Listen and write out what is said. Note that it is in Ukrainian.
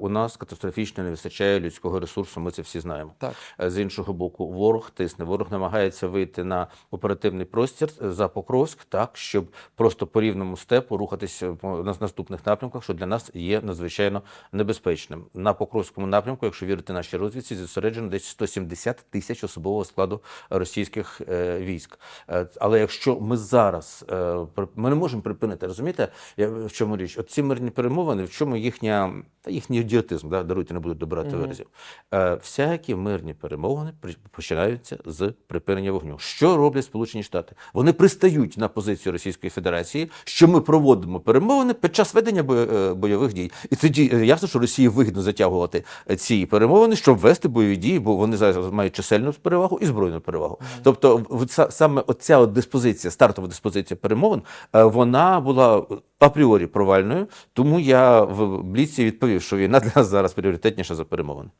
У нас катастрофічно не вистачає людського ресурсу, ми це всі знаємо. Так. Е, З іншого боку, ворог тисне. Ворог намагається вийти на оперативний простір за Покровськ, так щоб просто по рівному степу рухатися по наступних напрямках, що для нас є надзвичайно небезпечним. На Покровському напрямку, якщо вірити нашій розвідці, зосереджено десь 170 тисяч особового складу російських е, військ. Е, але якщо ми зараз е, ми не можемо припинити, розумієте, я, в чому річ? От ці мирні перемовини, в чому їхня та їхній ідіотизм, да? даруйте, не буду добирати Мгм. виразів. Е, всякі мирні перемовини починаються з припинення вогню. Що роблять Сполучені Штати? Вони пристають на позицію Російської Федерації, що ми проводимо перемовини під час ведення е, бойових дій. І тоді е, ясно, що Росії вигідно затягувати ці перемовини, щоб вести бойові дії, бо вони зараз мають чисельну перевагу і збройну перевагу. Тобто, в- са- саме оця от диспозиція, стартова диспозиція перемовин, е, вона була апріорі провальною. Тому я в бліці відповів, що війна для нас зараз пріоритетніша за перемовини.